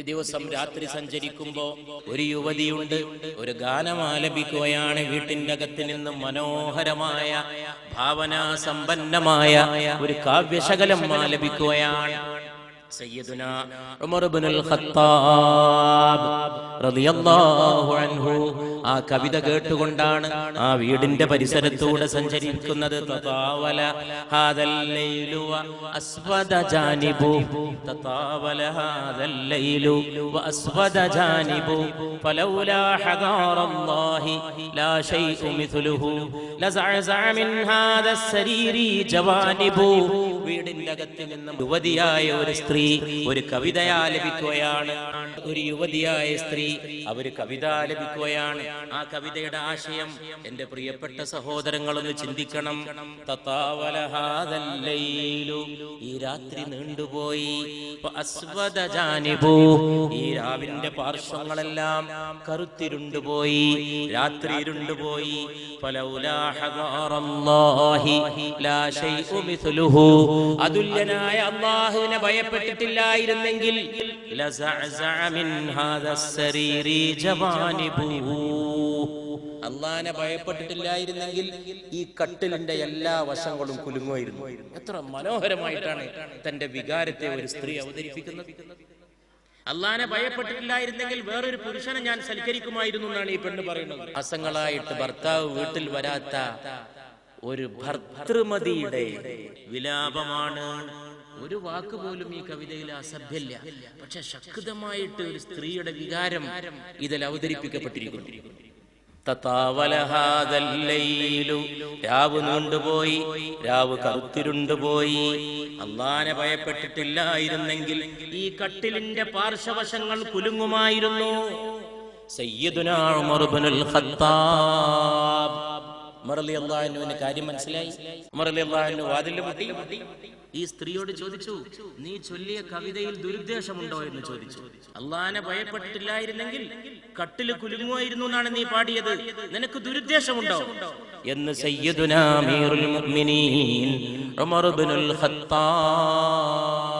ഒരു ദിവസം രാത്രി സഞ്ചരിക്കുമ്പോ ഒരു യുവതിയുണ്ട് ഒരു ഗാനം ആലപിക്കുകയാണ് വീട്ടിന്റെ അകത്ത് നിന്ന് മനോഹരമായ ഭാവനാ സമ്പന്നമായ ഒരു കാവ്യശകലം ആലപിക്കുകയാണ്. സയ്യിദുന ഉമർ ഇബ്നുൽ ഖത്താബ് റളിയല്ലാഹു അൻഹു ആ കവിത കേട്ടുകൊണ്ടാണ് ആ വീടിന്റെ പരിസരത്തൂടെ സഞ്ചരിക്കുന്നത്. വീടിന്റെ യുവതിയായ ഒരു സ്ത്രീ ഒരു കവിത ആലപിക്കുകയാണ് ഒരു യുവതിയായ സ്ത്രീ അവർ കവിത ആലപിക്കുകയാണ് ആ കവിതയുടെ ആശയം എന്റെ പ്രിയപ്പെട്ട സഹോദരങ്ങളൊന്ന് ചിന്തിക്കണം ഈ രാത്രി നീണ്ടുപോയി. ഈ രാവിന്റെ പാർശ്വങ്ങളെല്ലാം കറുത്തിരുണ്ടുപോയി രാത്രി ഇരുണ്ടുപോയി. അതുല്യനായ അള്ളാഹുവിനെ ഭയപ്പെട്ടിട്ടില്ലായിരുന്നെങ്കിൽ ലസഅസഅ അള്ളാഹിനെ ഭയപ്പെട്ടിട്ടില്ലായിരുന്നെങ്കിൽ ഈ കട്ടിലിന്റെ എല്ലാ വശങ്ങളും കുലുങ്ങുമായിരുന്നു. എത്ര മനോഹരമായിട്ടാണ് തന്റെ വികാരത്തെ ഒരു സ്ത്രീ അവതരിപ്പിക്കുന്നത്. അള്ളാനെ ഭയപ്പെട്ടിട്ടില്ലായിരുന്നെങ്കിൽ വേറൊരു പുരുഷനെ ഞാൻ സൽക്കരിക്കുമായിരുന്നു എന്നാണ് ഈ പെണ്ണ് പറയുന്നത്. അസങ്ങളായിട്ട് ഭർത്താവ് വീട്ടിൽ വരാത്ത ഒരു ഭർത്തൃമതിയുടെ വിലാപമാണ്. ഒരു വാക്ക് പോലും ഈ കവിതയിൽ അസഭ്യല്ല. പക്ഷെ ശക്തമായിട്ട് ഒരു സ്ത്രീയുടെ വികാരം ഇതിൽ അവതരിപ്പിക്കപ്പെട്ടിരിക്കുന്നു. രാവ് നീണ്ടുപോയി രാവ് കറുത്തിരുണ്ടുപോയി. അള്ളാനെ ഭയപ്പെട്ടിട്ടില്ലായിരുന്നെങ്കിൽ ഈ കട്ടിലിന്റെ പാർശ്വവശങ്ങൾ കുലുങ്ങുമായിരുന്നു. സയ്യിദുനാ ഉമർ ഖത്താബ് ഉമർ അൻഹുവിന് കാര്യം മനസ്സിലായി. ഉമർ അൻഹു വാതിലിൽ മുട്ടി ഈ സ്ത്രീയോട് ചോദിച്ചു നീ ചൊല്ലിയ കവിതയിൽ ദുരുദ്ദേശമുണ്ടോ? എന്ന് ചോദിച്ചു. അള്ളഹാനെ ഭയപ്പെട്ടില്ലായിരുന്നെങ്കിൽ കട്ടിൽ കുലുങ്ങുമായിരുന്നു എന്നാണ് നീ പാടിയത്. നിനക്ക് ദുരുദ്ദേശമുണ്ടോ? എന്ന് സയ്യിദുനാ ഉമർ ഖത്താബ്